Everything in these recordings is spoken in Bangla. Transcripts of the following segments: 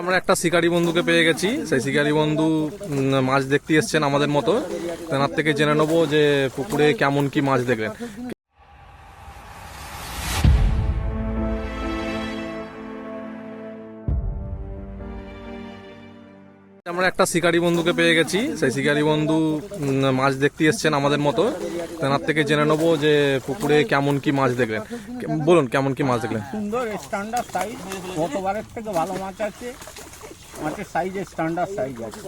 আমরা একটা শিকারি বন্ধুকে পেয়ে গেছি। সেই শিকারি বন্ধু মাছ দেখতে এসছেন আমাদের মতো। তেনার থেকে জেনে নেব যে পুকুরে কেমন কি মাছ দেখলেন। আমরা একটা শিকারি বন্ধুকে পেয়ে গেছি। সেই শিকারি বন্ধু মাছ দেখতে এসছেন আমাদের মতো। তেনার থেকে জেনে নেব যে পুকুরে কেমন কি মাছ দেখলেন। বলুন কেমন কি মাছ দেখলেন? সুন্দর স্ট্যান্ডার্ড সাইজ গতবারের থেকে ভালো মাছ আছে? মাছের সাইজ স্ট্যান্ডার্ড সাইজ আছে।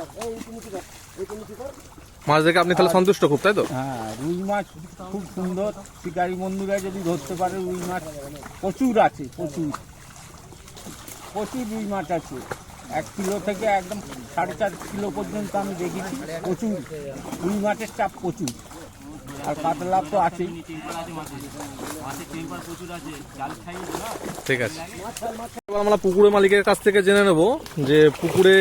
মাছ দেখে আপনি তাহলে সন্তুষ্ট খুব তাই তো? হ্যাঁ রুই মাছ খুব সুন্দর। শিকারি বন্ধুরা যদি ধরতে পারে রুই মাছ প্রচুর আছে প্রচুর। প্রচুর রুই মাছ আছে। এক কিলো থেকে একদম সাড়ে চার কিলো পর্যন্ত আমি দেখেছি প্রচুর রুই মাছের চাপ প্রচুর। আর কাতলা তো আছেই। ঠিক আছে। আমরা পুকুরের মালিকের কাছ থেকে জেনে নেব যে পুকুরে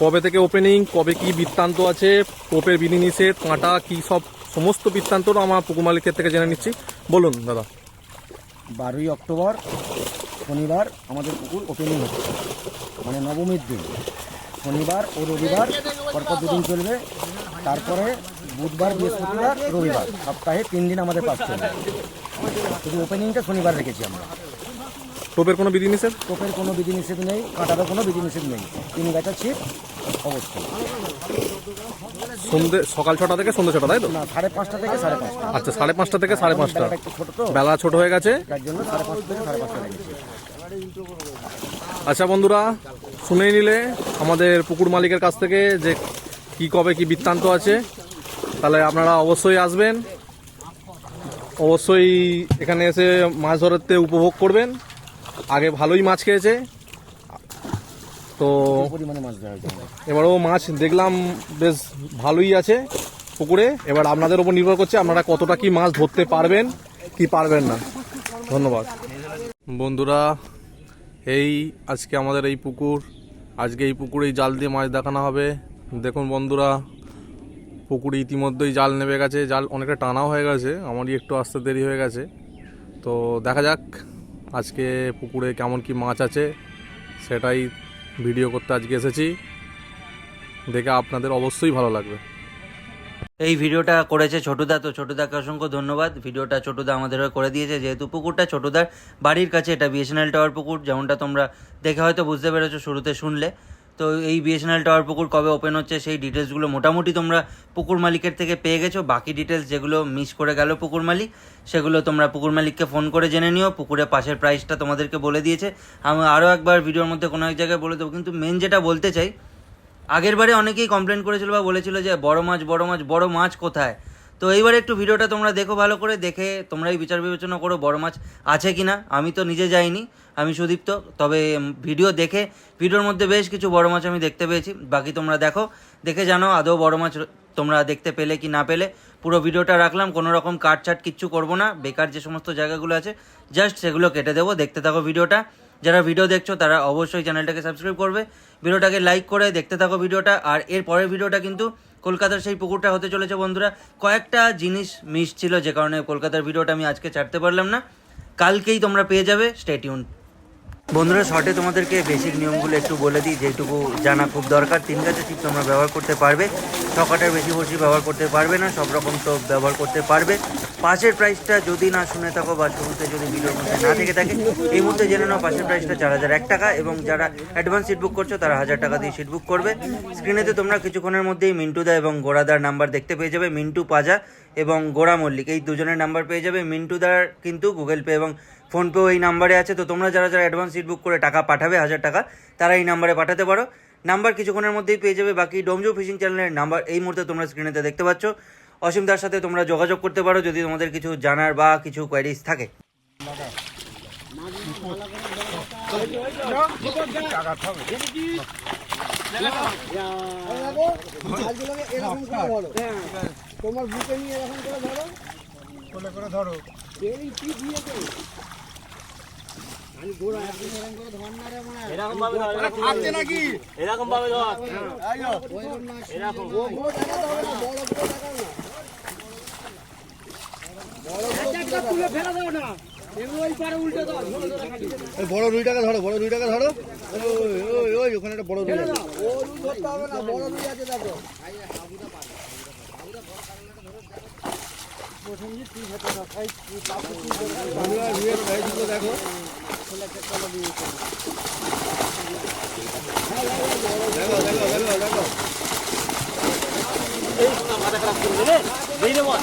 কবে থেকে ওপেনিং কবে কি বৃত্তান্ত আছে টোপের বিধিনিষেধ কাঁটা কি সব সমস্ত বৃত্তান্ত আমরা পুকুর মালিকের থেকে জেনে নিচ্ছি। বলুন দাদা। বারোই অক্টোবর শনিবার আমাদের পুকুর ওপেনিং হচ্ছে। মানে নবমীর দিন। শনিবার ও রবিবার পরপর দুদিন চলবে। তারপরে বুধবার বৃহস্পতিবার রবিবার। সপ্তাহে তিন দিন আমাদের চলবে। শুধু ওপেনিংটা শনিবার রেখেছি আমরা। টোপের কোনো বিধিনিষেধ টোপের কোনো বিধিনিষেধ নেই কাঁটারও কোনো বিধিনিষেধ নেই। তিন গাছা ছিপ অবশ্যই। সন্ধে সকাল ছটা থেকে সন্ধ্যে ছটা তাই তো? না সাড়ে পাঁচটা থেকে সাড়ে পাঁচটা। আচ্ছা সাড়ে পাঁচটা থেকে সাড়ে পাঁচটা। ছোটো তো। বেলা ছোট হয়ে গেছে। তার জন্য সাড়ে পাঁচটা থেকে সাড়ে পাঁচটা রেখেছি। আচ্ছা বন্ধুরা, শুনেই নিলে আমাদের পুকুর মালিকের কাছ থেকে যে কি কবে কি বৃত্তান্ত আছে, তাহলে আপনারা অবশ্যই আসবেন। অবশ্যই এখানে এসে মাছ ধরতে উপভোগ করবেন। আগে ভালোই মাছ খেয়েছে। তো। এবারও মাছ দেখলাম বেশ ভালোই আছে পুকুরে। এবার আপনাদের উপর নির্ভর করছে আপনারা কতটা কি মাছ ধরতে পারবেন, কি পারবেন না। ধন্যবাদ। বন্ধুরা এই আজকে আমাদের এই পুকুর। আজকে এই পুকুরেই জাল দিয়ে মাছ দেখানো হবে। দেখুন বন্ধুরা, পুকুরে ইতিমধ্যেই জাল নেমে গেছে। জাল অনেকটা টানাও হয়ে গেছে, আমারই একটু আসতে দেরি হয়ে গেছে। তো দেখা যাক আজকে পুকুরে কেমন কি মাছ আছে, সেটাই ভিডিও করতে আজকে এসেছি। দেখে আপনাদের অবশ্যই ভালো লাগবে। এই ভিডিওটা করেছে ছোটুদা, তো ছোটদাকে অসংখ্য ধন্যবাদ। ভিডিওটা ছোটুদা আমাদের হয়ে করে দিয়েছে। যেহেতু পুকুরটা ছোটদার বাড়ির কাছে, এটা বিএসএনএল টাওয়ার পুকুর, যেমনটা তোমরা দেখে হয়তো বুঝতে পেরেছ শুরুতে শুনলে। তো এই বিএসএনএল টাওয়ার পুকুর কবে ওপেন হচ্ছে, সেই ডিটেলসগুলো মোটামুটি তোমরা পুকুর মালিকের থেকে পেয়ে গেছো। বাকি ডিটেলস যেগুলো মিস করে গেল পুকুর মালিক, সেগুলো তোমরা পুকুর মালিককে ফোন করে জেনে নিও। পুকুরের পাশের প্রাইসটা তোমাদেরকে বলে দিয়েছে। আমি আরও একবার ভিডিওর মধ্যে কোনো এক জায়গায় বলে দেবো, কিন্তু মেন যেটা বলতে চাই আগের বারে অনেকেই কমপ্লেন করেছিল বা বলেছিল যে, বড় মাছ বড় মাছ বড় মাছ কোথায়? তো এইবার একটু ভিডিওটা তোমরা দেখো ভালো করে, দেখে তোমরাই বিচার বিবেচনা করো বড় মাছ আছে কি না আমি তো নিজে যাইনি, আমি সুদীপ্ত, তবে ভিডিও দেখে, ভিডিওর মধ্যে বেশ কিছু বড় মাছ আমি দেখতে পেয়েছি। বাকি তোমরা দেখো, দেখে জানো আদৌ বড় মাছ তোমরা দেখতে পেলে কি না পেলে। পুরো ভিডিওটা রাখলাম, কোনো রকম কাট চাট কিচ্ছু করব না। বেকার যে সমস্ত জায়গাগুলো আছে, জাস্ট সেগুলো কেটে দেবো। দেখতে থাকো ভিডিওটা। যারা ভিডিও দেখছ, তারা অবশ্যই চ্যানেলটাকে সাবস্ক্রাইব করবে। ভিডিওটাকে লাইক করে দেখতে থাকো ভিডিওটা, আর এর পরের ভিডিওটা কিন্তু কলকাতার সেই পুকুরটা হতে চলেছে বন্ধুরা। কয়েকটা জিনিস মিস ছিল যে কারণে কলকাতার ভিডিওটা আমি আজকে ছাড়তে পারলাম না। কালকেই তোমরা পেয়ে যাবে স্টেটিউন বন্ধুরা, শর্টে তোমাদেরকে বেসিক নিয়মগুলো একটু বলে দিই, যেটুকু জানা খুব দরকার। তিন গাছে ঠিক তোমরা ব্যবহার করতে পারবে। ছকাটার বেশি বসি ব্যবহার করতে পারবে না, সব রকম তো ব্যবহার করতে পারবে। পাশের প্রাইসটা যদি না শুনে থাকো বা শুরুতে যদি ভিডিওর মধ্যে না থেকে থাকে, এই মুহূর্তে জেনে নাও পাশের প্রাইসটা চার হাজার এক টাকা এবং যারা অ্যাডভান্স সিট বুক করছ, তারা হাজার টাকা দিয়ে সিট বুক করবে। স্ক্রিনেতে তোমরা কিছুক্ষণের মধ্যেই মিন্টুদা এবং গোড়াদার নাম্বার দেখতে পেয়ে যাবে, মিন্টু পাজা এবং গোড়া মল্লিক। এই দুজনের নাম্বার পেয়ে যাবে মিন্টুদার কিন্তু গুগল পে এবং ফোনপেও এই নাম্বারে আছে তো তোমরা যারা যারা অ্যাডভান্স সিট বুক করে টাকা পাঠাবে হাজার টাকা তারা এই নাম্বারে পাঠাতে পারো। নাম্বার কিছুক্ষণের মধ্যেই পেয়ে যাবে বাকি ডোমজো ফিশিং চ্যানেলের নাম্বার এই মুহূর্তে তোমরা স্ক্রিনেতে দেখতে পাচ্ছ। অসীম দার সাথে তোমরা যোগাযোগ করতে পারো যদি তোমাদের কিছু জানার বা কিছু কোয়ারিজ থাকে। তোমার বুকে নিয়ে এরকম করে ধরো। করে করে ধরো। এই কি দিয়েছে মানে এরকম ভাবে ধর নাকি এরকম ভাবে বড় টাকা বড় বড় টাকা বড় বড় বড় রুইটাকে ধরো। বড় ধরো ওই, ওখানে একটা বড় রুই আছে। দেখো। দেখো দেখো দেখো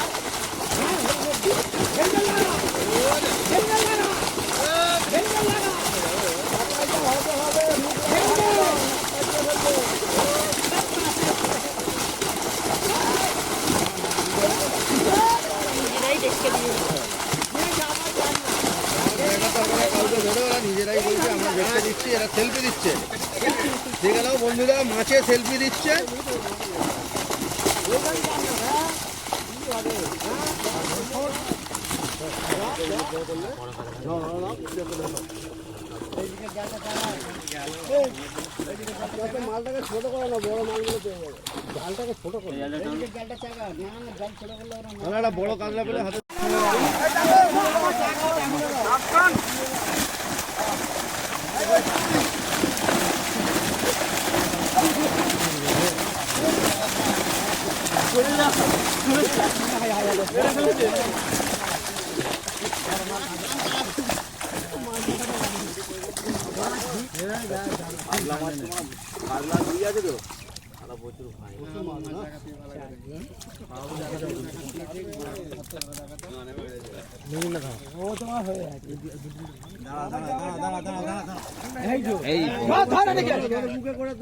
কাউকে ধরে ওরা নিজেরাই বলছে আমরা দেখতে দিচ্ছি এরা সেলফি দিচ্ছে। গেল বন্ধুরা মাছে সেলফি দিচ্ছে। মালটাকে ছোট করো না বড় মালগুলো পেয়ে যাবে। জালটাকে ছোট করো বড় কাতলা পেলে হাতে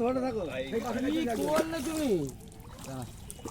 ধরে থাকো।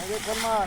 Hadi kırma.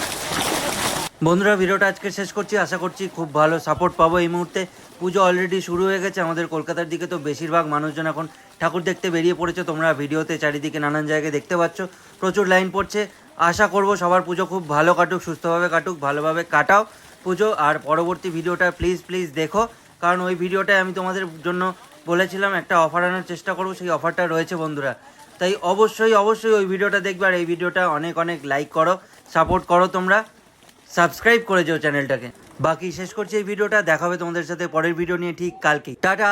বন্ধুরা, ভিডিওটা আজকে শেষ করছি। আশা করছি খুব ভালো সাপোর্ট পাবো এই মুহূর্তে। পুজো অলরেডি শুরু হয়ে গেছে। আমাদের কলকাতার দিকে তো বেশিরভাগ মানুষজন এখন ঠাকুর দেখতে বেরিয়ে পড়েছে। তোমরা ভিডিওতে চারিদিকে নানান জায়গায় দেখতে পাচ্ছ। প্রচুর লাইন পড়ছে। আশা করব সবার পুজো খুব ভালো কাটুক, সুস্থভাবে কাটুক, ভালোভাবে কাটাও পুজো। আর পরবর্তী ভিডিওটা প্লিজ প্লিজ দেখো। কারণ ওই ভিডিওটায় আমি তোমাদের জন্য বলেছিলাম, একটা অফার আনার চেষ্টা করব। সেই অফারটা রয়েছে বন্ধুরা। তাই অবশ্যই অবশ্যই ওই ভিডিওটা দেখবে। আর এই ভিডিওটা অনেক অনেক লাইক করো সাপোর্ট করো তোমরা। সাবস্ক্রাইব করে যেও চ্যানেলটাকে। বাকি শেষ করছি এই ভিডিওটা দেখাবে তোমাদের সাথে পরের ভিডিও নিয়ে ঠিক কালকে টাটা!